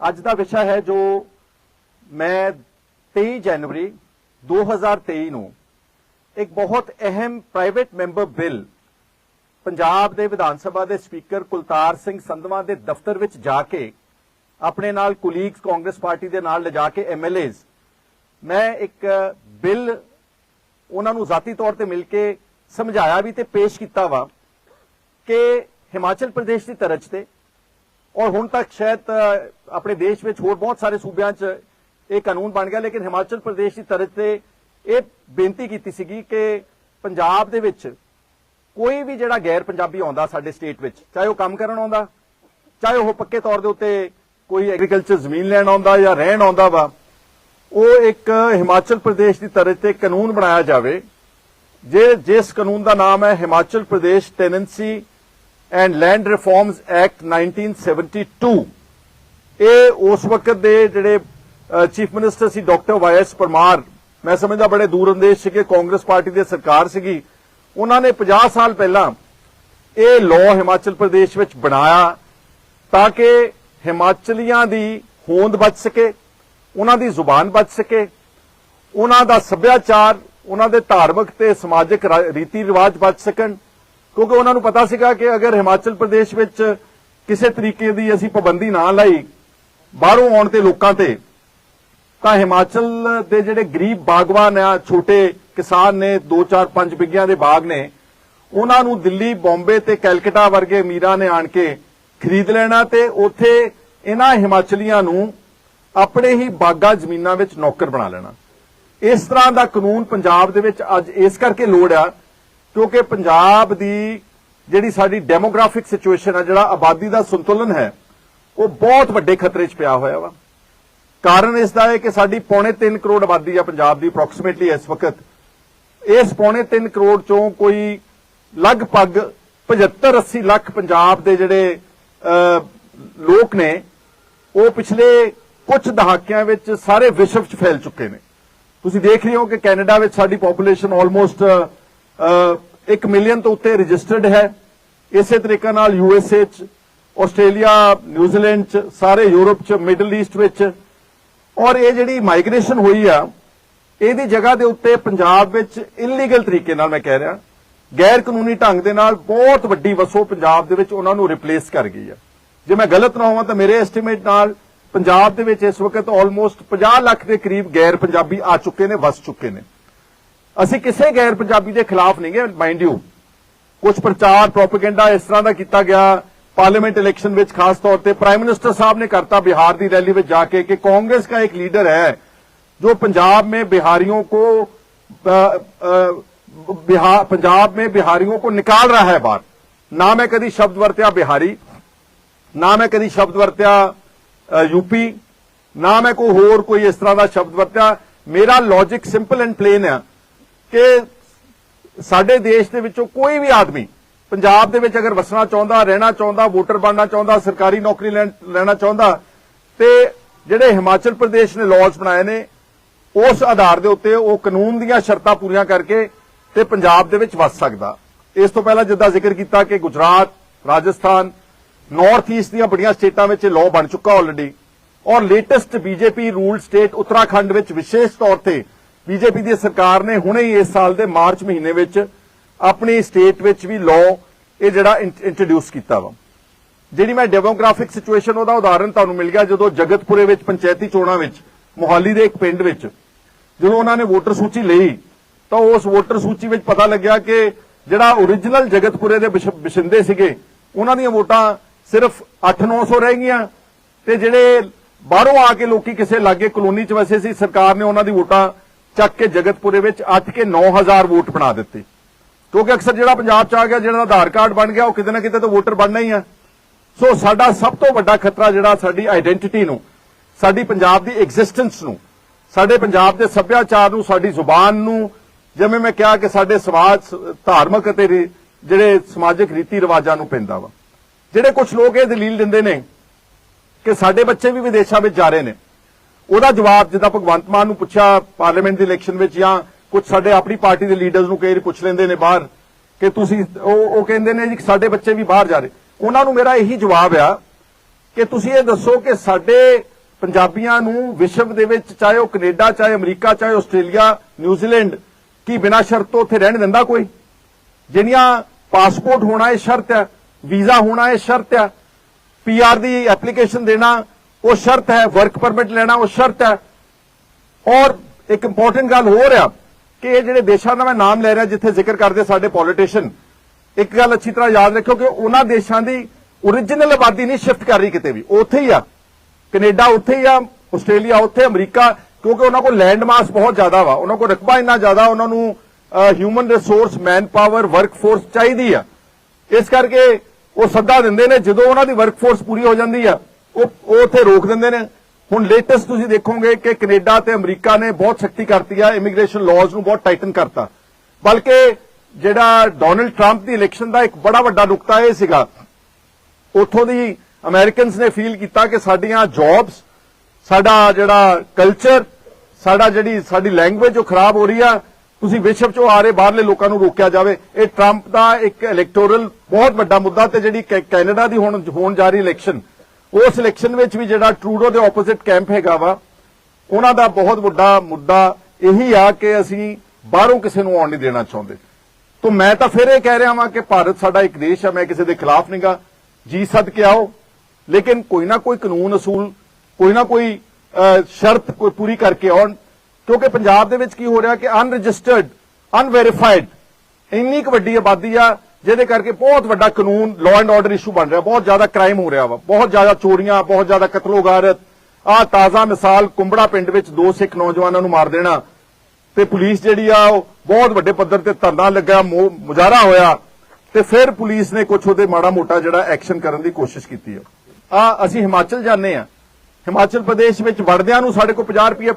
ਅੱਜ ਦਾ ਵਿਸ਼ਾ ਹੈ ਜੋ ਮੈਂ 23 ਜਨਵਰੀ 2023 ਨੂੰ ਇੱਕ ਬਹੁਤ ਅਹਿਮ ਪ੍ਰਾਈਵੇਟ ਮੈਂਬਰ ਬਿੱਲ ਪੰਜਾਬ ਦੇ ਵਿਧਾਨ ਸਭਾ ਦੇ ਸਪੀਕਰ ਕੁਲਤਾਰ ਸਿੰਘ ਸੰਧਵਾ ਦੇ ਦਫ਼ਤਰ ਵਿੱਚ ਜਾ ਕੇ ਆਪਣੇ ਨਾਲ ਕੁਲੀਗਸ ਕਾਂਗਰਸ ਪਾਰਟੀ ਦੇ ਨਾਲ ਲਿਜਾ ਕੇ ਐਮਐਲਏਜ਼ ਮੈਂ ਇੱਕ ਬਿੱਲ ਉਹਨਾਂ ਨੂੰ ਜ਼ਾਤੀ ਤੌਰ ਤੇ ਮਿਲ ਕੇ ਸਮਝਾਇਆ ਵੀ ਤੇ ਪੇਸ਼ ਕੀਤਾ ਵਾ ਕਿ ਹਿਮਾਚਲ ਪ੍ਰਦੇਸ਼ ਦੀ ਤਰਜ਼ ਤੇ ਔਰ ਹੁਣ ਤੱਕ ਸ਼ਾਇਦ ਅ, ਆਪਣੇ ਦੇਸ਼ ਵਿੱਚ ਹੋਰ ਬਹੁਤ ਸਾਰੇ ਸੂਬਿਆਂ 'ਚ ਇਹ ਕਾਨੂੰਨ ਬਣ ਗਿਆ ਲੇਕਿਨ ਹਿਮਾਚਲ ਪ੍ਰਦੇਸ਼ ਦੀ ਤਰਜ਼ ਤੇ ਇਹ ਬੇਨਤੀ ਕੀਤੀ ਸੀਗੀ ਕਿ ਪੰਜਾਬ ਦੇ ਵਿੱਚ ਕੋਈ ਵੀ ਜਿਹੜਾ ਗੈਰ ਪੰਜਾਬੀ ਆਉਂਦਾ ਸਾਡੇ ਸਟੇਟ ਵਿੱਚ ਚਾਹੇ ਉਹ ਕੰਮ ਕਰਨ ਆਉਂਦਾ ਚਾਹੇ ਉਹ ਪੱਕੇ ਤੌਰ ਦੇ ਉੱਤੇ ਕੋਈ ਐਗਰੀਕਲਚਰ ਜ਼ਮੀਨ ਲੈਣ ਆਉਂਦਾ ਜਾਂ ਰਹਿਣ ਆਉਂਦਾ ਵਾ ਉਹ ਇੱਕ ਹਿਮਾਚਲ ਪ੍ਰਦੇਸ਼ ਦੀ ਤਰਜ਼ ਤੇ ਕਾਨੂੰਨ ਬਣਾਇਆ ਜਾਵੇ। ਜੇ ਜਿਸ ਕਾਨੂੰਨ ਦਾ ਨਾਮ ਹੈ Himachal Pradesh tenancy and land reforms act 1972 ਇਹ ਉਸ ਵਕਤ ਦੇ ਜਿਹੜੇ ਚੀਫ ਮਿਨਿਸਟਰ ਸੀ ਡਾਕਟਰ ਵਾਈਐਸ ਪਰਮਾਰ ਮੈਂ ਸਮਝਦਾ ਬੜੇ ਦੂਰ ਦੂਰਅੰਦੇਸ਼ ਸੀਗੇ, ਕਾਂਗਰਸ ਪਾਰਟੀ ਦੀ ਸਰਕਾਰ ਸੀਗੀ, ਉਹਨਾਂ ਨੇ 50 ਸਾਲ ਪਹਿਲਾਂ ਇਹ ਲਾਅ ਹਿਮਾਚਲ ਪ੍ਰਦੇਸ਼ ਵਿੱਚ ਬਣਾਇਆ ਤਾਂ ਕਿ ਹਿਮਾਚਲੀਆਂ ਦੀ ਹੋਂਦ ਬਚ ਸਕੇ, ਉਹਨਾਂ ਦੀ ਜ਼ੁਬਾਨ ਬਚ ਸਕੇ, ਉਹਨਾਂ ਦਾ ਸੱਭਿਆਚਾਰ, ਉਹਨਾਂ ਦੇ ਧਾਰਮਿਕ ਤੇ ਸਮਾਜਿਕ ਰੀਤੀ ਰਿਵਾਜ ਬਚ ਸਕਣ ਕਿਉਂਕਿ ਉਹਨਾਂ ਨੂੰ ਪਤਾ ਸੀਗਾ ਕਿ ਅਗਰ ਹਿਮਾਚਲ ਪ੍ਰਦੇਸ਼ ਵਿੱਚ ਕਿਸੇ ਤਰੀਕੇ ਦੀ ਅਸੀਂ ਪਾਬੰਦੀ ਨਾ ਲਾਈ, ਬਾਹਰੋਂ ਆਉਣ ਤੇ ਲੋਕਾਂ ਤੇ, ਤਾਂ ਹਿਮਾਚਲ ਦੇ ਜਿਹੜੇ ਗਰੀਬ ਬਾਗਵਾਨ ਆ, ਛੋਟੇ ਕਿਸਾਨ ਨੇ 2-4 5 ਬਿੱਗਿਆਂ ਦੇ ਬਾਗ ਨੇ, ਉਹਨਾਂ ਨੂੰ ਦਿੱਲੀ, ਬੰਬੇ ਤੇ ਕੈਲਕਟਾ ਵਰਗੇ ਅਮੀਰਾਂ ਨੇ ਆਣ ਕੇ ਖਰੀਦ ਲੈਣਾ ਤੇ ਉੱਥੇ ਇਹਨਾਂ ਹਿਮਾਚਲੀਆਂ ਨੂੰ ਆਪਣੇ ਹੀ ਬਾਗਾ ਜ਼ਮੀਨਾਂ ਵਿੱਚ ਨੌਕਰ ਬਣਾ ਲੈਣਾ। ਇਸ ਤਰ੍ਹਾਂ ਦਾ ਕਾਨੂੰਨ ਪੰਜਾਬ ਦੇ ਵਿੱਚ ਅੱਜ ਇਸ ਕਰਕੇ ਲੋੜ ਆ ਕਿਉਂਕਿ ਪੰਜਾਬ ਦੀ ਜਿਹੜੀ ਸਾਡੀ ਡੈਮੋਗ੍ਰਾਫਿਕ ਸਿਚੁਏਸ਼ਨ ਆ, ਜਿਹੜਾ ਆਬਾਦੀ ਦਾ ਸੰਤੁਲਨ ਹੈ, ਉਹ ਬਹੁਤ ਵੱਡੇ ਖਤਰੇ 'ਚ ਪਿਆ ਹੋਇਆ ਵਾ। ਕਾਰਨ ਇਸ ਦਾ ਹੈ ਕਿ ਸਾਡੀ ਪੌਣੇ 3 ਕਰੋੜ ਆਬਾਦੀ ਆ ਪੰਜਾਬ ਦੀ ਅਪਰੋਕਸੀਮੇਟਲੀ ਇਸ ਵਕਤ। ਇਸ ਪੌਣੇ 3 ਕਰੋੜ ਚੋਂ ਕੋਈ ਲਗਭਗ 75 80 ਲੱਖ ਪੰਜਾਬ ਦੇ ਜਿਹੜੇ ਲੋਕ ਨੇ, ਉਹ ਪਿਛਲੇ ਕੁਝ ਦਹਾਕਿਆਂ ਵਿੱਚ ਸਾਰੇ ਵਿਸ਼ਵ 'ਚ ਫੈਲ ਚੁੱਕੇ ਨੇ। ਤੁਸੀਂ ਦੇਖ ਰਹੇ ਹੋ ਕਿ ਕੈਨੇਡਾ ਵਿੱਚ ਸਾਡੀ ਪੋਪੂਲੇਸ਼ਨ ਆਲਮੋਸਟ 1 ਮਿਲੀਅਨ ਤੋਂ ਉੱਤੇ ਰਜਿਸਟਰਡ ਹੈ। ਇਸੇ ਤਰੀਕੇ ਨਾਲ ਯੂਐਸਏ 'ਚ, ਆਸਟ੍ਰੇਲੀਆ, ਨਿਊਜ਼ੀਲੈਂਡ 'ਚ, ਸਾਰੇ ਯੂਰਪ 'ਚ, ਮਿਡਲ ਈਸਟ ਵਿੱਚ। ਔਰ ਇਹ ਜਿਹੜੀ ਮਾਈਗ੍ਰੇਸ਼ਨ ਹੋਈ ਆ, ਇਹਦੀ ਜਗ੍ਹਾ ਦੇ ਉੱਤੇ ਪੰਜਾਬ ਵਿੱਚ ਇਲੀਗਲ ਤਰੀਕੇ ਨਾਲ ਮੈਂ ਕਹਿ ਰਿਹਾ ਗੈਰ ਕਾਨੂੰਨੀ ਢੰਗ ਦੇ ਨਾਲ ਬਹੁਤ ਵੱਡੀ ਵਸੋਂ ਪੰਜਾਬ ਦੇ ਵਿੱਚ ਉਹਨਾਂ ਨੂੰ ਰਿਪਲੇਸ ਕਰ ਗਈ ਆ। ਜੇ ਮੈਂ ਗਲਤ ਨਾ ਹੋਵਾਂ ਤਾਂ ਮੇਰੇ ਐਸਟੀਮੇਟ ਨਾਲ ਪੰਜਾਬ ਦੇ ਵਿੱਚ ਇਸ ਵਕਤ ਆਲਮੋਸਟ 50 ਲੱਖ ਦੇ ਕਰੀਬ ਗੈਰ ਪੰਜਾਬੀ ਆ ਚੁੱਕੇ ਨੇ, ਵਸ ਚੁੱਕੇ ਨੇ। ਅਸੀਂ ਕਿਸੇ ਗੈਰ ਪੰਜਾਬੀ ਦੇ ਖਿਲਾਫ ਨਹੀਂ ਗਏ ਮਾਈਂਡ ਯੂ ਕੁਝ ਪ੍ਰਚਾਰ ਪ੍ਰੋਪਗੈਂਡਾ ਇਸ ਤਰ੍ਹਾਂ ਦਾ ਕੀਤਾ ਗਿਆ ਪਾਰਲੀਮੈਂਟ ਇਲੈਕਸ਼ਨ ਵਿੱਚ ਖਾਸ ਤੌਰ ਤੇ ਪ੍ਰਾਈਮ ਮਿਨਿਸਟਰ ਸਾਹਿਬ ਨੇ ਕਰਤਾ ਬਿਹਾਰ ਦੀ ਰੈਲੀ ਵਿੱਚ ਜਾ ਕੇ ਕਿ ਕਾਂਗਰਸ ਦਾ ਇੱਕ ਲੀਡਰ ਹੈ, ਜੋ ਪੰਜਾਬ में ਬਿਹਾਰੀਆਂ को बिहार पंजाब में बिहारियों को निकाल रहा है बाहर ना मैं कभी शब्द वर्त्या बिहारी ना मैं कभी शब्द वर्त्या ਨਾ ਮੈਂ ਕੋਈ ਹੋਰ ਕੋਈ ਇਸ ਤਰ੍ਹਾਂ ਦਾ ਸ਼ਬਦ ਵਰਤਿਆ। ਮੇਰਾ मेरा ਸਿੰਪਲ ਐਂਡ ਪਲੇਨ ਹੈ। ਕਿ ਸਾਡੇ ਦੇਸ਼ ਦੇ ਵਿੱਚੋਂ ਕੋਈ ਵੀ ਆਦਮੀ ਪੰਜਾਬ ਦੇ ਵਿੱਚ ਅਗਰ ਵਸਣਾ ਚਾਹੁੰਦਾ, ਰਹਿਣਾ ਚਾਹੁੰਦਾ, ਵੋਟਰ ਬਣਨਾ ਚਾਹੁੰਦਾ, ਸਰਕਾਰੀ ਨੌਕਰੀ ਲੈਣਾ ਚਾਹੁੰਦਾ, ਤੇ ਜਿਹੜੇ ਹਿਮਾਚਲ ਪ੍ਰਦੇਸ਼ ਨੇ ਲਾਜ਼ ਬਣਾਏ ਨੇ, ਉਸ ਆਧਾਰ ਦੇ ਉੱਤੇ ਉਹ ਕਾਨੂੰਨ ਦੀਆਂ ਸ਼ਰਤਾਂ ਪੂਰੀਆਂ ਕਰਕੇ ਤੇ ਪੰਜਾਬ ਦੇ ਵਿੱਚ ਵਸ ਸਕਦਾ। ਇਸ ਤੋਂ ਪਹਿਲਾਂ ਜਿੱਦਾਂ ਜ਼ਿਕਰ ਕੀਤਾ ਕਿ ਗੁਜਰਾਤ, ਰਾਜਸਥਾਨ ਨਾਰਥ ਈਸਟ ਦੀਆਂ ਬੜੀਆਂ ਸਟੇਟਾਂ ਵਿੱਚ ਇਹ ਲਾਅ ਬਣ ਚੁੱਕਾ ਆਲਰੇਡੀ ਔਰ latest BJP rule state Uttarakhand ਵਿੱਚ ਵਿਸ਼ੇਸ਼ ਤੌਰ ਤੇ ਬੀਜੇਪੀ ਦੀ ਸਰਕਾਰ ਨੇ ਹੁਣੇ ਹੀ ਇਸ ਸਾਲ ਦੇ ਮਾਰਚ ਮਹੀਨੇ ਵਿੱਚ ਆਪਣੀ ਸਟੇਟ ਵਿੱਚ ਵੀ ਲਾਅ ਇਹ ਜਿਹੜਾ ਇੰਟਰੋਡਿਊਸ ਕੀਤਾ ਵਾ। ਜਿਹੜੀ ਮੈਂ ਡੈਮੋਗ੍ਰਾਫਿਕ ਸਿਚੁਏਸ਼ਨ ਉਹਦਾ ਉਦਾਹਰਨ ਤੁਹਾਨੂੰ ਮਿਲ ਗਿਆ, ਜਦੋਂ ਜਗਤਪੁਰੇ ਵਿੱਚ, ਪੰਚਾਇਤੀ ਚੋਣਾਂ ਵਿੱਚ, ਮੋਹਾਲੀ ਦੇ ਇੱਕ ਪਿੰਡ ਵਿੱਚ ਜਦੋਂ ਉਹਨਾਂ ਨੇ ਵੋਟਰ ਸੂਚੀ ਲਈ, ਤਾਂ ਉਸ ਵੋਟਰ ਸੂਚੀ ਵਿੱਚ ਪਤਾ ਲੱਗਿਆ ਕਿ ਜਿਹੜਾ origignal ਜਗਤਪੁਰੇ ਦੇ ਬਿਸ਼- ਸੀਗੇ, ਉਹਨਾਂ ਦੀਆਂ ਵੋਟਾਂ ਸਿਰਫ 8-900 ਰਹਿ ਗਈਆਂ ਤੇ ਜਿਹੜੇ ਬਾਹਰੋਂ ਆ ਕੇ ਲੋਕੀ ਕਿਸੇ ਲਾਗੇ ਕਲੋਨੀ 'ਚ ਵਸੇ ਸੀ, ਸਰਕਾਰ ਨੇ ਉਹਨਾਂ ਦੀ ਵੋਟਾਂ ਚੱਕ ਕੇ ਜਗਤਪੁਰੇ ਵਿੱਚ 8 ਕੇ 9000 ਵੋਟ ਬਣਾ ਦਿੱਤੇ। ਕਿਉਂਕਿ ਅਕਸਰ ਜਿਹੜਾ ਪੰਜਾਬ 'ਚ ਆ ਗਿਆ, ਜਿਹੜਾ ਆਧਾਰ ਕਾਰਡ ਬਣ ਗਿਆ, ਉਹ ਕਿਤੇ ਨਾ ਕਿਤੇ ਤਾਂ ਵੋਟਰ ਬਣਨਾ ਹੀ ਆ। ਸੋ ਸਾਡਾ ਸਭ ਤੋਂ ਵੱਡਾ ਖਤਰਾ ਜਿਹੜਾ ਸਾਡੀ ਆਇਡੈਂਟੀਟੀ ਨੂੰ, ਸਾਡੀ ਪੰਜਾਬ ਦੀ ਐਗਜ਼ਿਸਟੈਂਸ ਨੂੰ, ਸਾਡੇ ਪੰਜਾਬ ਦੇ ਸੱਭਿਆਚਾਰ ਨੂੰ, ਸਾਡੀ ਜ਼ੁਬਾਨ ਨੂੰ, ਜਿਵੇਂ ਮੈਂ ਕਿਹਾ ਕਿ ਸਾਡੇ ਸਮਾਜ, ਧਾਰਮਿਕ ਅਤੇ ਜਿਹੜੇ ਸਮਾਜਿਕ ਰੀਤੀ ਰਿਵਾਜਾਂ ਨੂੰ ਪੈਂਦਾ ਵਾ। ਜਿਹੜੇ ਕੁਝ ਲੋਕ ਇਹ ਦਲੀਲ ਦਿੰਦੇ ਨੇ ਕਿ ਸਾਡੇ ਬੱਚੇ ਵੀ ਵਿਦੇਸ਼ਾਂ ਵਿੱਚ ਜਾ ਰਹੇ ਨੇ। ਉਹਦਾ ਜਵਾਬ ਜਿੱਦਾਂ ਭਗਵੰਤ ਮਾਨ ਨੂੰ ਪੁੱਛਿਆ ਪਾਰਲੀਮੈਂਟ ਦੀ ਇਲੈਕਸ਼ਨ ਵਿੱਚ ਜਾਂ ਕੁਝ ਸਾਡੇ ਆਪਣੀ ਪਾਰਟੀ ਦੇ ਲੀਡਰਸ ਨੂੰ ਕਈ ਪੁੱਛ ਲੈਂਦੇ ਨੇ ਬਾਹਰ ਕਿ ਤੁਸੀਂ ਉਹ ਉਹ ਕਹਿੰਦੇ ਨੇ ਜੀ ਸਾਡੇ ਬੱਚੇ ਵੀ ਬਾਹਰ ਜਾ ਰਹੇ। ਉਹਨਾਂ ਨੂੰ ਮੇਰਾ ਇਹੀ ਜਵਾਬ ਆ ਕਿ ਤੁਸੀਂ ਇਹ ਦੱਸੋ ਕਿ ਸਾਡੇ ਪੰਜਾਬੀਆਂ ਨੂੰ ਵਿਸ਼ਵ ਦੇ ਵਿੱਚ ਚਾਹੇ ਉਹ ਕੈਨੇਡਾ, ਚਾਹੇ ਅਮਰੀਕਾ, ਚਾਹੇ ਆਸਟ੍ਰੇਲੀਆ, ਨਿਊਜ਼ੀਲੈਂਡ ਕੀ ਬਿਨਾਂ ਸ਼ਰਤ ਤੋਂ ਉੱਥੇ ਰਹਿਣ ਦਿੰਦਾ ਕੋਈ? ਜਿਹੜੀਆਂ ਪਾਸਪੋਰਟ ਹੋਣਾ ਇਹ ਸ਼ਰਤ ਹੈ ਵੀਜ਼ਾ ਹੋਣਾ ਇਹ ਸ਼ਰਤ ਹੈ ਪੀਆਰ ਦੀ ਐਪਲੀਕੇਸ਼ਨ ਦੇਣਾ ਉਹ ਸ਼ਰਤ ਹੈ ਵਰਕ ਪਰਮਿਟ ਲੈਣਾ ਉਹ ਸ਼ਰਤ ਹੈ। ਔਰ ਇੱਕ ਇੰਪੋਰਟੈਂਟ ਗੱਲ ਹੋਰ ਆ ਕਿ ਇਹ ਜਿਹੜੇ ਦੇਸ਼ਾਂ ਦਾ ਮੈਂ ਨਾਮ ਲੈ ਰਿਹਾ ਜਿੱਥੇ ਜ਼ਿਕਰ ਕਰਦੇ ਸਾਡੇ ਪੋਲੀਟੀਸ਼ੀਅਨ ਇੱਕ ਗੱਲ ਅੱਛੀ ਤਰ੍ਹਾਂ ਯਾਦ ਰੱਖਿਓ ਕਿ ਉਹਨਾਂ ਦੇਸ਼ਾਂ ਦੀ origignal ਆਬਾਦੀ ਨਹੀਂ ਸ਼ਿਫਟ ਕਰ ਰਹੀ ਕਿਤੇ ਵੀ। ਉਹ ਉੱਥੇ ਹੀ ਆ। ਕੈਨੇਡਾ ਉੱਥੇ ਹੀ ਆ, ਆਸਟ੍ਰੇਲੀਆ ਉੱਥੇ, ਅਮਰੀਕਾ, ਕਿਉਂਕਿ ਉਹਨਾਂ ਕੋਲ ਲੈਂਡ ਮਾਸ ਬਹੁਤ ਜ਼ਿਆਦਾ ਵਾ। ਉਹਨਾਂ ਕੋਲ ਰਕਬਾ ਇੰਨਾ ਜ਼ਿਆਦਾ, ਉਹਨਾਂ ਨੂੰ human resource man power work force ਚਾਹੀਦੀ ਆ। ਇਸ ਕਰਕੇ ਉਹ ਸੱਦਾ ਦਿੰਦੇ ਨੇ, ਜਦੋਂ ਉਹਨਾਂ ਦੀ ਵਰਕ ਫੋਰਸ ਪੂਰੀ ਹੋ ਜਾਂਦੀ ਆ ਉਹ ਉਹ ਉੱਥੇ ਰੋਕ ਦਿੰਦੇ ਨੇ। ਹੁਣ ਲੇਟੈਸਟ ਤੁਸੀਂ ਦੇਖੋਗੇ ਕਿ ਕੈਨੇਡਾ ਤੇ ਅਮਰੀਕਾ ਨੇ ਬਹੁਤ ਸਖਤੀ ਕਰਤੀ ਆ ਇਮੀਗ੍ਰੇਸ਼ਨ ਲਾਜ਼ ਨੂੰ ਬਹੁਤ ਟਾਈਟਨ ਕਰਤਾ। ਬਲਕਿ ਜਿਹੜਾ ਡੋਨਲਡ ਟਰੰਪ ਦੀ ਇਲੈਕਸ਼ਨ ਦਾ ਇੱਕ ਬੜਾ ਵੱਡਾ ਨੁਕਤਾ ਇਹ ਸੀਗਾ। ਉਥੋਂ ਦੀ ਅਮਰੀਕਨਸ ਨੇ ਫੀਲ ਕੀਤਾ ਕਿ ਸਾਡੀਆਂ ਜੌਬਸ ਸਾਡਾ ਜਿਹੜਾ ਕਲਚਰ ਸਾਡਾ ਜਿਹੜੀ, ਸਾਡੀ ਲੈਂਗੁਏਜ ਉਹ ਖਰਾਬ ਹੋ ਰਹੀ ਆ। ਤੁਸੀਂ ਵਿਸ਼ਵ ਚੋਂ ਆ ਰਹੇ ਬਾਹਰਲੇ ਲੋਕਾਂ ਨੂੰ ਰੋਕਿਆ ਜਾਵੇ। ਇਹ ਟਰੰਪ ਦਾ ਇੱਕ ਇਲੈਕਟੋਰਲ ਬਹੁਤ ਵੱਡਾ ਮੁੱਦਾ ਤੇ ਜਿਹੜੀ ਕੈਨੇਡਾ ਦੀ ਹੁਣ ਹੋਣ ਜਾ ਰਹੀ ਇਲੈਕਸ਼ਨ ਉਸ ਇਲੈਕਸ਼ਨ ਵਿੱਚ ਵੀ ਜਿਹੜਾ ਟਰੂਡੋ ਦੇ ਆਪੋਜ਼ਿਟ ਕੈਂਪ ਹੈਗਾ ਵਾ, ਉਹਨਾਂ ਦਾ ਬਹੁਤ ਵੱਡਾ ਮੁੱਦਾ ਇਹੀ ਆ ਕਿ ਅਸੀਂ ਬਾਹਰੋਂ ਕਿਸੇ ਨੂੰ ਆਉਣ ਨਹੀਂ ਦੇਣਾ ਚਾਹੁੰਦੇ। ਤੋਂ ਮੈਂ ਤਾਂ ਫਿਰ ਇਹ ਕਹਿ ਰਿਹਾ ਹਾਂ ਕਿ ਭਾਰਤ ਸਾਡਾ ਇੱਕ ਦੇਸ਼ ਆ, ਮੈਂ ਕਿਸੇ ਦੇ ਖਿਲਾਫ ਨਹੀਂਗਾ ਜੀ ਸਦ ਕੇ ਆਓ। ਲੇਕਿਨ ਕੋਈ ਨਾ ਕੋਈ ਕਾਨੂੰਨ, ਅਸੂਲ, ਕੋਈ ਨਾ ਕੋਈ ਸ਼ਰਤ ਕੋਈ ਪੂਰੀ ਕਰਕੇ ਆਉਣ। ਕਿਉਂਕਿ ਪੰਜਾਬ ਦੇ ਵਿੱਚ ਕੀ ਹੋ ਰਿਹਾ ਕਿ ਅਨਰਜਿਸਟਰਡ ਅਨਵੈਰੀਫਾਈਡ ਇੰਨੀ ਕੁ ਵੱਡੀ ਆਬਾਦੀ ਆ ਜਿਹਦੇ ਕਰਕੇ ਬਹੁਤ ਵੱਡਾ ਕਾਨੂੰਨ ਲਾਅ ਐਂਡ ਆਰਡਰ ਇਸ਼ੂ ਬਣ ਰਿਹਾ। ਬਹੁਤ ਜ਼ਿਆਦਾ ਕ੍ਰਾਈਮ ਹੋ ਰਿਹਾ ਵਾ। ਬਹੁਤ ਜ਼ਿਆਦਾ ਚੋਰੀਆਂ, ਬਹੁਤ ਜ਼ਿਆਦਾ ਕਤਲੋਗਾਰਤ ਆ ਤਾਜ਼ਾ ਮਿਸਾਲ ਕੁੰਬੜਾ ਪਿੰਡ ਵਿੱਚ ਦੋ ਸਿੱਖ ਨੌਜਵਾਨਾਂ ਨੂੰ ਮਾਰ ਦੇਣਾ। ਤੇ ਪੁਲਿਸ ਜਿਹੜੀ ਆ, ਉਹ ਬਹੁਤ ਵੱਡੇ ਪੱਧਰ ਤੇ ਧਰਨਾ ਲੱਗਾ ਮੁਜ਼ਾਹਰਾ ਹੋਇਆ। ਤੇ ਫਿਰ ਪੁਲਿਸ ਨੇ ਕੁਝ ਉਹਦੇ ਮਾੜਾ ਮੋਟਾ ਜਿਹੜਾ ਐਕਸ਼ਨ ਕਰਨ ਦੀ ਕੋਸ਼ਿਸ਼ ਕੀਤੀ ਆ। ਆ ਅਸੀਂ ਹਿਮਾਚਲ ਜਾਂਦੇ ਆ। ਹਿਮਾਚਲ ਪ੍ਰਦੇਸ਼ ਵਿੱਚ ਵੜਦਿਆਂ ਨੂੰ ਸਾਡੇ ਕੋਲ 50 ਰੁਪਏ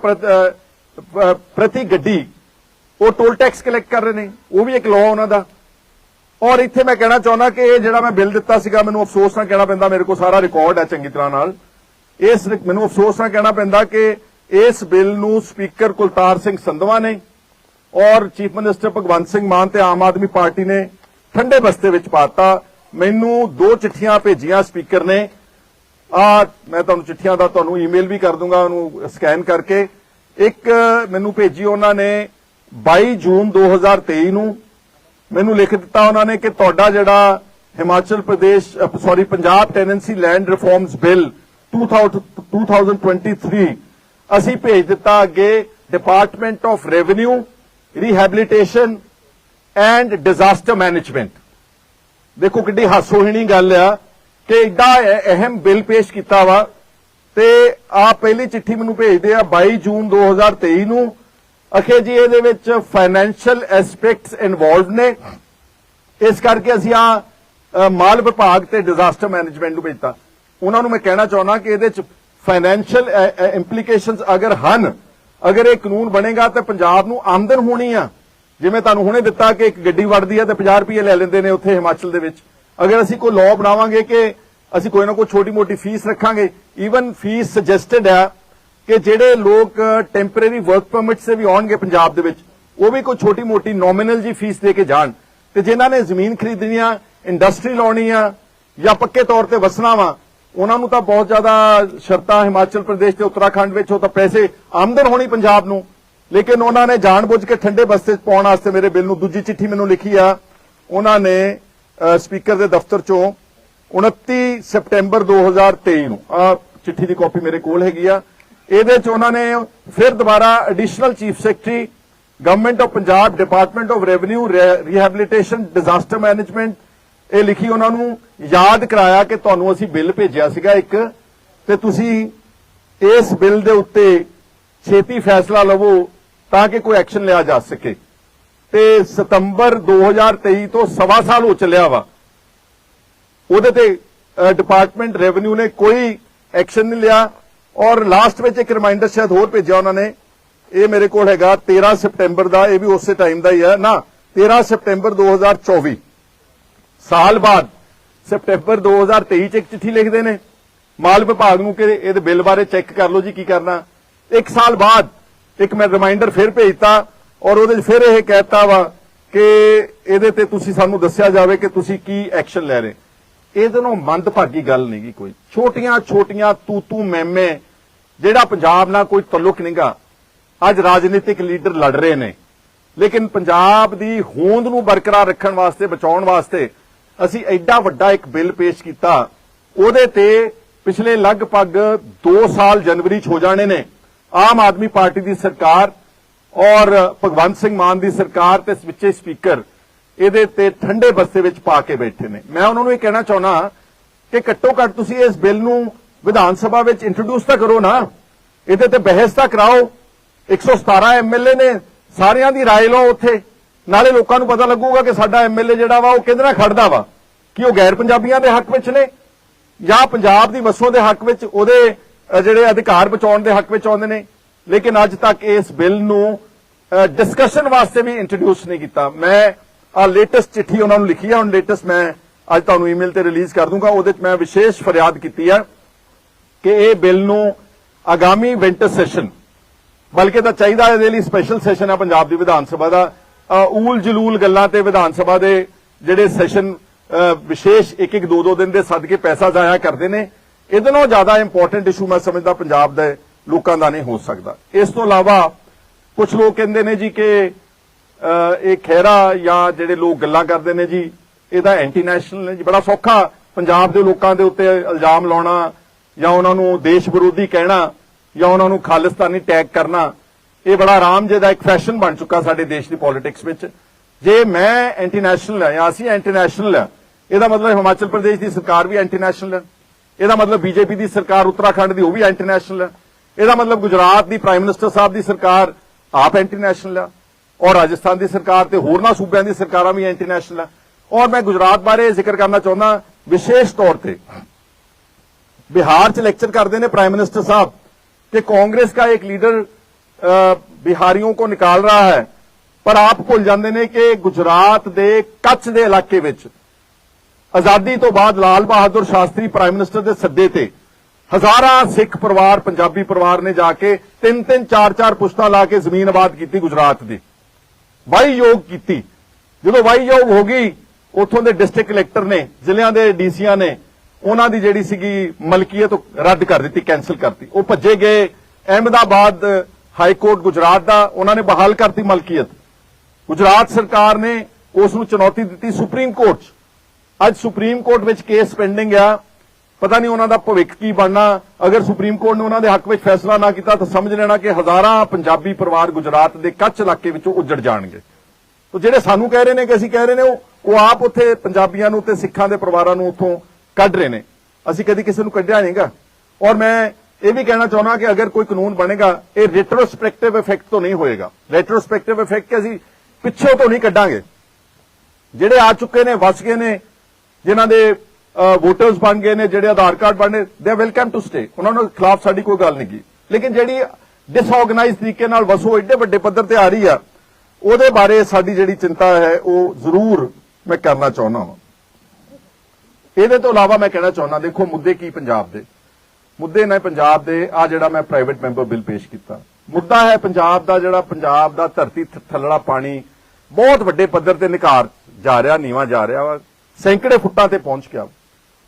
ਪ੍ਰਤੀ ਗੱਡੀ, ਉਹ ਟੋਲ ਟੈਕਸ ਕਲੈਕਟ ਕਰ ਰਹੇ ਨੇ। ਉਹ ਵੀ ਇੱਕ ਲਾਅ ਉਹਨਾਂ ਦਾ। ਔਰ ਇੱਥੇ ਮੈਂ ਕਹਿਣਾ ਚਾਹੁੰਦਾ ਕਿ ਇਹ ਜਿਹੜਾ ਮੈਂ ਬਿੱਲ ਦਿੱਤਾ ਸੀਗਾ, ਮੈਨੂੰ ਅਫਸੋਸ ਨਾਲ ਕਹਿਣਾ ਪੈਂਦਾ, ਮੇਰੇ ਕੋਲ ਸਾਰਾ ਰਿਕਾਰਡ ਹੈ ਚੰਗੀ ਤਰ੍ਹਾਂ ਨਾਲ। ਇਸ ਮੈਨੂੰ ਅਫਸੋਸ ਨਾਲ ਕਹਿਣਾ ਪੈਂਦਾ ਕਿ ਇਸ ਬਿੱਲ ਨੂੰ ਸਪੀਕਰ ਕੁਲਤਾਰ ਸਿੰਘ ਸੰਧਵਾ ਨੇ ਔਰ ਚੀਫ ਮਿਨਿਸਟਰ ਭਗਵੰਤ ਸਿੰਘ ਮਾਨ ਤੇ ਆਮ ਆਦਮੀ ਪਾਰਟੀ ਨੇ ਠੰਡੇ ਬਸਤੇ ਵਿੱਚ ਪਾਤਾ। ਮੈਨੂੰ ਦੋ ਚਿੱਠੀਆਂ ਭੇਜੀਆਂ ਸਪੀਕਰ ਨੇ। ਆ, ਮੈਂ ਤੁਹਾਨੂੰ ਚਿੱਠੀਆਂ ਦਾ ਤੁਹਾਨੂੰ ਈਮੇਲ ਵੀ ਕਰ ਦੂੰਗਾ, ਉਹਨੂੰ ਸਕੈਨ ਕਰਕੇ। ਇੱਕ ਮੈਨੂੰ ਭੇਜੀ ਉਹਨਾਂ ਨੇ 22 ਜੂਨ 2023 ਨੂੰ। ਮੈਨੂੰ ਲਿਖ ਦਿੱਤਾ ਉਹਨਾਂ ਨੇ ਕਿ ਤੁਹਾਡਾ ਜਿਹੜਾ Himachal Pradesh sorry Punjab tenancy land reforms bill 2023 ਅਸੀਂ ਭੇਜ ਦਿੱਤਾ ਅੱਗੇ department of revenue rehabilitation and disaster management ਦੇਖੋ ਕਿੱਡੀ ਹਾਸੋਹੀਣੀ ਗੱਲ ਆ ਕਿ ਏਡਾ ਅਹਿਮ ਬਿੱਲ ਪੇਸ਼ ਕੀਤਾ ਵਾ ਤੇ ਆ ਪਹਿਲੀ ਚਿੱਠੀ ਮੈਨੂੰ ਭੇਜਦੇ ਆ 22 ਜੂਨ 2023 ਨੂੰ। ਅਖੇ ਜੀ, ਇਹਦੇ ਵਿੱਚ ਫਾਈਨੈਂਸ਼ੀਅਲ ਐਸਪੈਕਟਸ ਇਨਵੋਲਵ ਨੇ। ਇਸ ਕਰਕੇ ਅਸੀਂ ਆ ਮਾਲ ਵਿਭਾਗ ਤੇ ਡਿਜ਼ਾਸਟਰ ਮੈਨੇਜਮੈਂਟ ਨੂੰ ਭੇਜਤਾ। ਉਹਨਾਂ ਨੂੰ ਮੈਂ ਕਹਿਣਾ ਚਾਹੁੰਦਾ ਕਿ ਇਹਦੇ ਵਿੱਚ ਫਾਈਨੈਂਸ਼ੀਅਲ ਇੰਪਲੀਕੇਸ਼ਨਸ ਅਗਰ ਹਨ, ਅਗਰ ਇਹ ਕਾਨੂੰਨ ਬਣੇਗਾ ਤਾਂ ਪੰਜਾਬ ਨੂੰ ਆਮਦਨ ਹੋਣੀ ਆ। ਜਿਵੇਂ ਤੁਹਾਨੂੰ ਹੁਣੇ ਦਿੱਤਾ ਕਿ ਇੱਕ ਗੱਡੀ ਵੜਦੀ ਆ ਤੇ 50 ਰੁਪਏ ਲੈ ਲੈਂਦੇ ਨੇ ਉੱਥੇ ਹਿਮਾਚਲ ਦੇ ਵਿੱਚ। ਅਗਰ ਅਸੀਂ ਕੋਈ ਲਾਅ ਬਣਾਵਾਂਗੇ ਕਿ ਅਸੀਂ ਕੋਈ ਨਾ ਕੋਈ ਛੋਟੀ ਮੋਟੀ ਫੀਸ ਰੱਖਾਂਗੇ ਈਵਨ ਫੀਸ ਸੁਜੈਸਟਡ ਆ ਕਿ ਜਿਹੜੇ ਲੋਕ ਟੈਂਪਰੇਰੀ ਵਰਕ ਪਰਮਿਟ ਸੇ ਵੀ ਆਉਣਗੇ ਪੰਜਾਬ ਦੇ ਵਿੱਚ, ਉਹ ਵੀ ਕੋਈ ਛੋਟੀ ਮੋਟੀ ਨੋਮੀਨਲ ਜੀ ਫੀਸ ਦੇ ਕੇ ਜਾਣ। ਤੇ ਜਿਨ੍ਹਾਂ ਨੇ ਜ਼ਮੀਨ ਖਰੀਦਣੀ ਆ ਇੰਡਸਟਰੀ ਲਾਉਣੀ ਆ ਜਾਂ ਪੱਕੇ ਤੌਰ ਤੇ ਵਸਣਾ ਵਾ ਉਹਨਾਂ ਨੂੰ ਤਾਂ ਬਹੁਤ ਜ਼ਿਆਦਾ ਸ਼ਰਤਾਂ ਹਿਮਾਚਲ ਪ੍ਰਦੇਸ਼ ਤੇ ਉੱਤਰਾਖੰਡ ਵਿੱਚ, ਉਹ ਤਾਂ ਪੈਸੇ ਆਮਦਨ ਹੋਣੀ ਪੰਜਾਬ ਨੂੰ। ਲੇਕਿਨ ਉਹਨਾਂ ਨੇ ਜਾਣਬੁੱਝ ਕੇ ਠੰਡੇ ਬਸਤੇ ਪਾਉਣ ਵਾਸਤੇ ਮੇਰੇ ਬਿੱਲ ਨੂੰ ਦੂਜੀ ਚਿੱਠੀ ਮੈਨੂੰ ਲਿਖੀ ਆ। ਉਹਨਾਂ ਨੇ ਸਪੀਕਰ ਦੇ ਦਫ਼ਤਰ ਚੋਂ 29 ਸਪਟੈਂਬਰ 2023 ਨੂੰ ਆ ਚਿੱਠੀ ਦੀ ਕਾਪੀ ਮੇਰੇ ਕੋਲ ਹੈਗੀ ਆ। ਇਹਦੇ ਚ ਉਹਨਾਂ ਨੇ ਫਿਰ ਦੁਬਾਰਾ additional chief secretary government of Punjab department of revenue rehabilitation disaster management ਇਹ ਲਿਖੀ ਉਹਨਾਂ ਨੂੰ ਯਾਦ ਕਰਾਇਆ ਕਿ ਤੁਹਾਨੂੰ ਅਸੀਂ ਬਿੱਲ ਭੇਜਿਆ ਸੀਗਾ ਇੱਕ, ਤੇ ਤੁਸੀਂ ਇਸ ਬਿੱਲ ਦੇ ਉੱਤੇ ਛੇਤੀ ਫੈਸਲਾ ਲਵੋ ਤਾਂ ਕਿ ਕੋਈ ਐਕਸ਼ਨ ਲਿਆ ਜਾ ਸਕੇ। ਤੇ ਸਤੰਬਰ 2023 ਤੋਂ ਸਵਾ ਸਾਲ ਹੋ ਚੱਲਿਆ ਵਾ। ਉਹਦੇ ਤੇ ਡਿਪਾਰਟਮੈਂਟ ਰੈਵਨਿਊ ਨੇ ਕੋਈ ਐਕਸ਼ਨ ਨਹੀਂ ਲਿਆ। ਔਰ ਲਾਸਟ ਵਿੱਚ ਇੱਕ ਰਿਮਾਈਂਡਰ ਸ਼ਾਇਦ ਹੋਰ ਭੇਜਿਆ ਉਹਨਾਂ ਨੇ, ਇਹ ਮੇਰੇ ਕੋਲ ਹੈਗਾ 13 ਸਪਟੈਂਬਰ ਦਾ, ਇਹ ਵੀ ਉਸੇ ਟਾਈਮ ਦਾ ਹੀ ਹੈ। ਨਾ 13 ਸਪਟੈਂਬਰ 2024 ਸਾਲ ਬਾਅਦ ਸਪਟੈਂਬਰ 2023 ਚ ਇੱਕ ਚਿੱਠੀ ਲਿਖਦੇ ਨੇ। ਮਾਲ ਵਿਭਾਗ ਨੂੰ ਕਿ ਇਹਦੇ ਬਿੱਲ ਬਾਰੇ ਚੈੱਕ ਕਰ ਲਓ ਜੀ ਕੀ ਕਰਨਾ। ਇੱਕ ਸਾਲ ਬਾਅਦ ਇੱਕ ਮੈਂ ਰਿਮਾਈਂਡਰ ਫਿਰ ਭੇਜਤਾ ਔਰ ਉਹਦੇ 'ਚ ਫਿਰ ਇਹ ਕਹਿਤਾ ਵਾ ਕਿ ਇਹਦੇ ਤੇ ਤੁਸੀਂ ਸਾਨੂੰ ਦੱਸਿਆ ਜਾਵੇ ਕਿ ਤੁਸੀਂ ਕੀ ਐਕਸ਼ਨ ਲੈ ਰਹੇ। ਇਹਦੇ ਨਾਲ ਮੰਦਭਾਗੀ ਗੱਲ ਨਹੀਂ ਗੀ ਕੋਈ। ਛੋਟੀਆਂ ਛੋਟੀਆਂ ਤੂ ਤੂ ਮੈਮੇ ਜਿਹੜਾ ਪੰਜਾਬ ਨਾਲ ਕੋਈ ਤਾਲੁਕ ਨਹੀਂਗਾ ਅੱਜ ਰਾਜਨੀਤਿਕ ਲੀਡਰ ਲੜ ਰਹੇ ਨੇ। ਲੇਕਿਨ ਪੰਜਾਬ ਦੀ ਹੋਂਦ ਨੂੰ ਬਰਕਰਾਰ ਰੱਖਣ ਵਾਸਤੇ, ਬਚਾਉਣ ਵਾਸਤੇ ਅਸੀਂ ਐਡਾ ਵੱਡਾ ਇੱਕ ਬਿੱਲ ਪੇਸ਼ ਕੀਤਾ। ਉਹਦੇ ਤੇ ਪਿਛਲੇ ਲਗਭਗ 2 ਸਾਲ ਜਨਵਰੀ ਚ ਹੋ ਜਾਣੇ ਨੇ। ਆਮ ਆਦਮੀ ਪਾਰਟੀ ਦੀ ਸਰਕਾਰ ਔਰ ਭਗਵੰਤ ਸਿੰਘ ਮਾਨ ਦੀ ਸਰਕਾਰ ਤੇ ਵਿੱਚੇ ਸਪੀਕਰ ਇਹਦੇ ਤੇ ਠੰਡੇ ਬਸਤੇ ਵਿੱਚ ਪਾ ਕੇ ਬੈਠੇ ਨੇ ਮੈਂ ਉਹਨਾਂ ਨੂੰ ਇਹ ਕਹਿਣਾ ਚਾਹੁੰਦਾ ਕਿ ਘੱਟੋ ਘੱਟ ਤੁਸੀਂ ਇਸ ਬਿੱਲ ਨੂੰ ਵਿਧਾਨ ਸਭਾ ਵਿੱਚ ਇੰਟਰੋਡਿਊਸ ਤਾਂ ਕਰੋ ਨਾ ਇਹਦੇ ਤੇ ਬਹਿਸ ਤਾਂ ਕਰਾਓ 117 ਐਮਐਲਏ ਨੇ ਸਾਰਿਆਂ ਦੀ رائے ਲਓ ਉੱਥੇ ਨਾਲੇ ਲੋਕਾਂ ਨੂੰ ਪਤਾ ਲੱਗੂਗਾ ਕਿ ਸਾਡਾ ਐਮਐਲਏ ਜਿਹੜਾ ਵਾ ਉਹ ਕਿਹਦੇ ਨਾਲ ਖੜਦਾ ਵਾ ਕਿ ਉਹ ਗੈਰ ਪੰਜਾਬੀਆਂ ਦੇ ਹੱਕ ਵਿੱਚ ਨੇ ਜਾਂ ਪੰਜਾਬ ਦੀ ਵਸੋਂ ਦੇ ਹੱਕ ਵਿੱਚ ਉਹਦੇ ਅ, ਜਿਹੜੇ ਅਧਿਕਾਰ ਬਚਾਉਣ ਦੇ ਹੱਕ ਵਿੱਚ ਆਉਂਦੇ ਨੇ ਲੇਕਿਨ ਅੱਜ ਤੱਕ ਇਸ ਬਿੱਲ ਨੂੰ ਡਿਸਕਸ਼ਨ ਵਾਸਤੇ ਵੀ ਇੰਟਰੋਡਿਊਸ ਨਹੀਂ ਕੀਤਾ ਮੈਂ ਆ ਲੇਟੈਸਟ ਚਿੱਠੀ ਉਹਨਾਂ ਨੂੰ ਲਿਖੀ ਹੈ ਹੁਣ ਲੇਟੈਸਟ ਮੈਂ ਅੱਜ ਤੁਹਾਨੂੰ ਈਮੇਲ ਤੇ ਰਿਲੀਜ਼ ਕਰ ਦੂੰਗਾ, ਉਹਦੇ ਵਿੱਚ ਮੈਂ ਵਿਸ਼ੇਸ਼ ਫਰਿਆਦ ਕੀਤੀ ਹੈ ਕਿ ਇਹ ਬਿੱਲ ਨੂੰ ਆਗਾਮੀ ਵਿੰਟਰ ਸੈਸ਼ਨ ਬਲਕਿ ਤਾਂ ਚਾਹੀਦਾ ਇਹਦੇ ਲਈ ਸਪੈਸ਼ਲ ਸੈਸ਼ਨ ਹੈ ਪੰਜਾਬ ਦੀ ਵਿਧਾਨ ਸਭਾ ਦਾ ਊਲ ਜਲੂਲ ਗੱਲਾਂ ਤੇ ਵਿਧਾਨ ਸਭਾ ਦੇ ਜਿਹੜੇ ਸੈਸ਼ਨ ਵਿਸ਼ੇਸ਼ ਇੱਕ ਇੱਕ ਦੋ ਦੋ ਦਿਨ ਦੇ ਸਦਕੇ ਪੈਸਾ ਜ਼ਾਇਆ ਕਰਦੇ ਨੇ, ਇਹਦੇ ਨਾਲੋਂ ਜ਼ਿਆਦਾ ਇੰਪੋਰਟੈਂਟ ਇਸ਼ੂ ਮੈਂ ਸਮਝਦਾ ਪੰਜਾਬ ਦੇ ਲੋਕਾਂ ਦਾ ਨਹੀਂ ਹੋ ਸਕਦਾ। ਇਸ ਤੋਂ ਇਲਾਵਾ ਕੁਝ ਲੋਕ ਕਹਿੰਦੇ ਨੇ ਜੀ ਕਿ ਇਹ ਖਹਿਰਾ ਜਾਂ ਜਿਹੜੇ ਲੋਕ ਗੱਲਾਂ ਕਰਦੇ ਨੇ ਜੀ ਇਹਦਾ ਐਂਟੀ ਨੈਸ਼ਨਲ ਨੇ ਜੀ। ਬੜਾ ਸੌਖਾ ਪੰਜਾਬ ਦੇ ਲੋਕਾਂ ਦੇ ਉੱਤੇ ਇਲਜ਼ਾਮ ਲਾਉਣਾ ਜਾਂ ਉਹਨਾਂ ਨੂੰ ਦੇਸ਼ ਵਿਰੋਧੀ ਕਹਿਣਾ ਜਾਂ ਉਹਨਾਂ ਨੂੰ ਖਾਲਿਸਤਾਨੀ ਟੈਗ ਕਰਨਾ, ਇਹ ਬੜਾ ਆਰਾਮ ਜਿਹਦਾ ਇੱਕ ਫੈਸ਼ਨ ਬਣ ਚੁੱਕਾ ਸਾਡੇ ਦੇਸ਼ ਦੀ ਪੋਲਿਟਿਕਸ ਵਿੱਚ। ਜੇ ਮੈਂ ਐਂਟੀ ਨੈਸ਼ਨਲ ਹਾਂ ਜਾਂ ਅਸੀਂ ਐਂਟੀ ਨੈਸ਼ਨਲ ਹਾਂ, ਇਹਦਾ ਮਤਲਬ ਹਿਮਾਚਲ ਪ੍ਰਦੇਸ਼ ਦੀ ਸਰਕਾਰ ਵੀ ਐਂਟੀ ਨੈਸ਼ਨਲ ਹੈ। ਇਹਦਾ ਮਤਲਬ ਬੀਜੇਪੀ ਦੀ ਸਰਕਾਰ, ਉੱਤਰਾਖੰਡ ਦੀ ਉਹ ਵੀ ਐਂਟੀ ਨੈਸ਼ਨਲ ਹੈ। ਇਹਦਾ ਮਤਲਬ ਗੁਜਰਾਤ ਦੀ ਪ੍ਰਾਈਮ ਮਿਨਿਸਟਰ ਸਾਹਿਬ ਦੀ ਸਰਕਾਰ ਆਪ ਐਂਟੀ ਨੈਸ਼ਨਲ ਹੈ। ਔਰ ਰਾਜਸਥਾਨ ਦੀ ਸਰਕਾਰ ਤੇ ਹੋਰਨਾਂ ਸੂਬਿਆਂ ਦੀ ਸਰਕਾਰਾਂ ਵੀ ਇੰਟਰਨੈਸ਼ਨਲ ਆ। ਔਰ ਮੈਂ ਗੁਜਰਾਤ ਬਾਰੇ ਜ਼ਿਕਰ ਕਰਨਾ ਚਾਹੁੰਦਾ, ਵਿਸ਼ੇਸ਼ ਤੌਰ ਤੇ। ਬਿਹਾਰ 'ਚ ਲੈਕਚਰ ਕਰਦੇ ਨੇ ਪ੍ਰਾਈਮ ਮਿਨਿਸਟਰ ਸਾਹਿਬ ਕਿ ਕਾਂਗਰਸ ਦਾ ਇੱਕ ਲੀਡਰ ਬਿਹਾਰੀਆਂ ਕੋ ਨਿਕਾਲ ਰਹਾ ਹੈ। ਪਰ ਆਪ ਭੁੱਲ ਜਾਂਦੇ ਨੇ ਕਿ ਗੁਜਰਾਤ ਦੇ ਕੱਚ ਦੇ ਇਲਾਕੇ ਵਿੱਚ ਆਜ਼ਾਦੀ ਤੋਂ ਬਾਅਦ ਲਾਲ ਬਹਾਦਰ ਸ਼ਾਸਤਰੀ ਪ੍ਰਾਈਮ ਮਿਨਿਸਟਰ ਦੇ ਸੱਦੇ ਤੇ ਹਜ਼ਾਰਾਂ ਸਿੱਖ ਪਰਿਵਾਰ, ਪੰਜਾਬੀ ਪਰਿਵਾਰ ਨੇ ਜਾ ਕੇ ਤਿੰਨ ਤਿੰਨ ਚਾਰ ਚਾਰ ਪੁਸ਼ਤਾ ਲਾ ਕੇ ਜ਼ਮੀਨ ਆਬਾਦ ਕੀਤੀ ਗੁਜਰਾਤ ਦੀ। ਵਾਈ ਯੋਗ ਕੀਤੀ। ਜਦੋਂ ਵਾਈ ਯੋਗ ਹੋ ਗਈ, ਉੱਥੋਂ ਦੇ ਡਿਸਟ੍ਰਿਕਟ ਕਲੈਕਟਰ ਨੇ, ਜ਼ਿਲ੍ਹਿਆਂ ਦੇ ਡੀਸੀਆਂ ਨੇ, ਉਹਨਾਂ ਦੀ ਜਿਹੜੀ ਸੀਗੀ ਮਲਕੀਅਤ ਰੱਦ ਕਰ ਦਿੱਤੀ ਕੈਨਸਲ ਕਰਤੀ ਉਹ ਭੱਜੇ ਗਏ। ਅਹਿਮਦਾਬਾਦ ਹਾਈ ਕੋਰਟ ਗੁਜਰਾਤ ਦਾ, ਉਹਨਾਂ ਨੇ ਬਹਾਲ ਕਰਤੀ ਮਲਕੀਅਤ। ਗੁਜਰਾਤ ਸਰਕਾਰ ਨੇ ਉਸ ਨੂੰ ਚੁਣੌਤੀ ਦਿੱਤੀ ਸੁਪਰੀਮ ਕੋਰਟ 'ਚ। ਅੱਜ ਸੁਪਰੀਮ ਕੋਰਟ ਵਿੱਚ ਕੇਸ ਪੈਂਡਿੰਗ ਆ। ਪਤਾ ਨਹੀਂ ਉਹਨਾਂ ਦਾ ਭਵਿੱਖ ਕੀ ਬਣਨਾ। ਅਗਰ ਸੁਪਰੀਮ ਕੋਰਟ ਨੇ ਉਹਨਾਂ ਦੇ ਹੱਕ ਵਿੱਚ ਫੈਸਲਾ ਨਾ ਕੀਤਾ ਤਾਂ ਸਮਝ ਲੈਣਾ ਕਿ ਹਜ਼ਾਰਾਂ ਪੰਜਾਬੀ ਪਰਿਵਾਰ ਗੁਜਰਾਤ ਦੇ ਕੱਛ ਇਲਾਕੇ ਵਿੱਚੋਂ ਉੱਜੜ ਜਾਣਗੇ। ਤੋ ਜਿਹੜੇ ਸਾਨੂੰ ਕਹਿ ਰਹੇ ਨੇ ਕਿ ਅਸੀਂ ਕਹਿ ਰਹੇ ਨੇ, ਉਹ ਉਹ ਆਪ ਉੱਥੇ ਪੰਜਾਬੀਆਂ ਨੂੰ ਤੇ ਸਿੱਖਾਂ ਦੇ ਪਰਿਵਾਰਾਂ ਨੂੰ ਉੱਥੋਂ ਕੱਢ ਰਹੇ ਨੇ। ਅਸੀਂ ਕਦੀ ਕਿਸੇ ਨੂੰ ਕੱਢਿਆ ਨਹੀਂਗਾ। ਔਰ ਮੈਂ ਇਹ ਵੀ ਕਹਿਣਾ ਚਾਹੁੰਦਾ ਕਿ ਅਗਰ ਕੋਈ ਕਾਨੂੰਨ ਬਣੇਗਾ, ਇਹ ਰੈਟਰੋਸਪੈਕਟਿਵ ਇਫੈਕਟ ਤੋਂ ਨਹੀਂ ਹੋਏਗਾ। ਰੈਟਰੋਸਪੈਕਟਿਵ ਇਫੈਕਟ ਕਿ ਅਸੀਂ ਪਿੱਛੋਂ ਤੋਂ ਨਹੀਂ ਕੱਢਾਂਗੇ। ਜਿਹੜੇ ਆ ਚੁੱਕੇ ਨੇ, ਵਸ ਗਏ ਨੇ, ਜਿਨ੍ਹਾਂ ਦੇ ਵੋਟਰਸ ਬਣ ਗਏ ਨੇ, ਜਿਹੜੇ ਆਧਾਰ ਕਾਰਡ ਬਣੇ ਦੇ ਵੈਲਕਮ ਟੂ ਸਟੇ ਉਹਨਾਂ ਨੂੰ ਖਿਲਾਫ ਸਾਡੀ ਕੋਈ ਗੱਲ ਨਹੀਂ ਕੀ ਲੇਕਿਨ ਜਿਹੜੀ ਡਿਸਆਰਗੇਨਾਈਜ਼ ਤਰੀਕੇ ਨਾਲ ਵਸੋ, ਏਡੇ ਵੱਡੇ ਪੱਧਰ ਤੇ ਆ ਰਹੀ ਆ, ਉਹਦੇ ਬਾਰੇ ਸਾਡੀ ਜਿਹੜੀ ਚਿੰਤਾ ਹੈ, ਉਹ ਜ਼ਰੂਰ ਮੈਂ ਕਰਨਾ ਚਾਹੁੰਦਾ ਹਾਂ ਇਹਦੇ ਤੋਂ ਇਲਾਵਾ ਮੈਂ ਕਹਿਣਾ ਚਾਹੁੰਦਾ, ਦੇਖੋ ਮੁੱਦੇ ਕੀ ਪੰਜਾਬ ਦੇ। ਮੁੱਦੇ ਨੇ ਪੰਜਾਬ ਦੇ ਆ ਜਿਹੜਾ ਮੈਂ ਪ੍ਰਾਈਵੇਟ ਮੈਂਬਰ ਬਿੱਲ ਪੇਸ਼ ਕੀਤਾ। ਮੁੱਦਾ ਹੈ ਪੰਜਾਬ ਦਾ ਜਿਹੜਾ ਪੰਜਾਬ ਦਾ ਧਰਤੀ ਥੱਲੜਾ ਪਾਣੀ ਬਹੁਤ ਵੱਡੇ ਪੱਧਰ ਤੇ ਨਿਕਾਰ ਜਾ ਰਿਹਾ, ਨੀਵਾ ਜਾ ਰਿਹਾ ਵਾ। ਸੈਂਕੜੇ ਫੁੱਟਾਂ ਤੇ ਪਹੁੰਚ ਗਿਆ।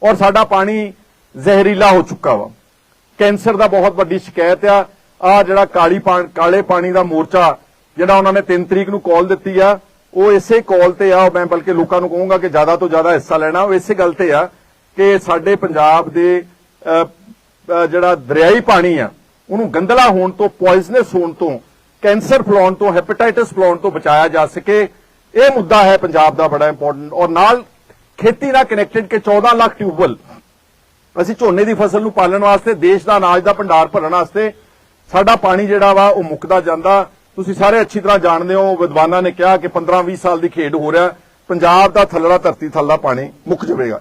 ਔਰ ਸਾਡਾ ਪਾਣੀ ਜ਼ਹਿਰੀਲਾ ਹੋ ਚੁੱਕਾ ਵਾ। ਕੈਂਸਰ ਦਾ ਬਹੁਤ ਵੱਡੀ ਸ਼ਿਕਾਇਤ ਆ। ਆ ਜਿਹੜਾ ਕਾਲੀ ਪਾਣ ਕਾਲੇ ਪਾਣੀ ਦਾ ਮੋਰਚਾ ਜਿਹੜਾ ਉਹਨਾਂ ਨੇ 3 ਤਰੀਕ ਨੂੰ ਕਾਲ ਦਿੱਤੀ ਆ, ਉਹ ਇਸੇ ਕਾਲ ਤੇ ਆ। ਮੈਂ ਬਲਕਿ ਲੋਕਾਂ ਨੂੰ ਕਹੂੰਗਾ ਕਿ ਜ਼ਿਆਦਾ ਤੋਂ ਜ਼ਿਆਦਾ ਹਿੱਸਾ ਲੈਣਾ। ਉਹ ਇਸੇ ਗੱਲ ਤੇ ਆ ਕਿ ਸਾਡੇ ਪੰਜਾਬ ਦੇ ਜਿਹੜਾ ਦਰਿਆਈ ਪਾਣੀ ਆ, ਉਹਨੂੰ ਗੰਦਲਾ ਹੋਣ ਤੋਂ ਪੋਇਜ਼ਨਸ ਹੋਣ ਤੋਂ, ਕੈਂਸਰ ਫਲਾਉਣ ਤੋਂ ਹੈਪੇਟਾਈਟਿਸ ਫਲਾਉਣ ਤੋਂ ਬਚਾਇਆ ਜਾ ਸਕੇ। ਇਹ ਮੁੱਦਾ ਹੈ ਪੰਜਾਬ ਦਾ ਬੜਾ ਇੰਪੋਰਟੈਂਟ ਔਰ ਨਾਲ ਖੇਤੀ ਨਾਲ ਕਨੈਕਟਡ ਕੇ 14 ਲੱਖ ਟਿਊਬਵੈਲ। ਅਸੀਂ ਝੋਨੇ ਦੀ ਫਸਲ ਨੂੰ ਪਾਲਣ ਵਾਸਤੇ, ਦੇਸ਼ ਦਾ ਅਨਾਜ ਦਾ ਭੰਡਾਰ ਭਰਨ ਵਾਸਤੇ ਸਾਡਾ ਪਾਣੀ ਜਿਹੜਾ ਵਾ ਉਹ ਮੁੱਕਦਾ ਜਾਂਦਾ। ਤੁਸੀਂ ਸਾਰੇ ਅੱਛੀ ਤਰ੍ਹਾਂ ਜਾਣਦੇ ਹੋ, ਵਿਦਵਾਨਾਂ ਨੇ ਕਿਹਾ ਕਿ 15-20 ਸਾਲ ਦੀ ਖੇਡ ਹੋ ਰਿਹਾ। ਪੰਜਾਬ ਦਾ ਥੱਲੜਾ ਧਰਤੀ ਥੱਲਾ ਪਾਣੀ ਮੁੱਕ ਜਾਵੇਗਾ।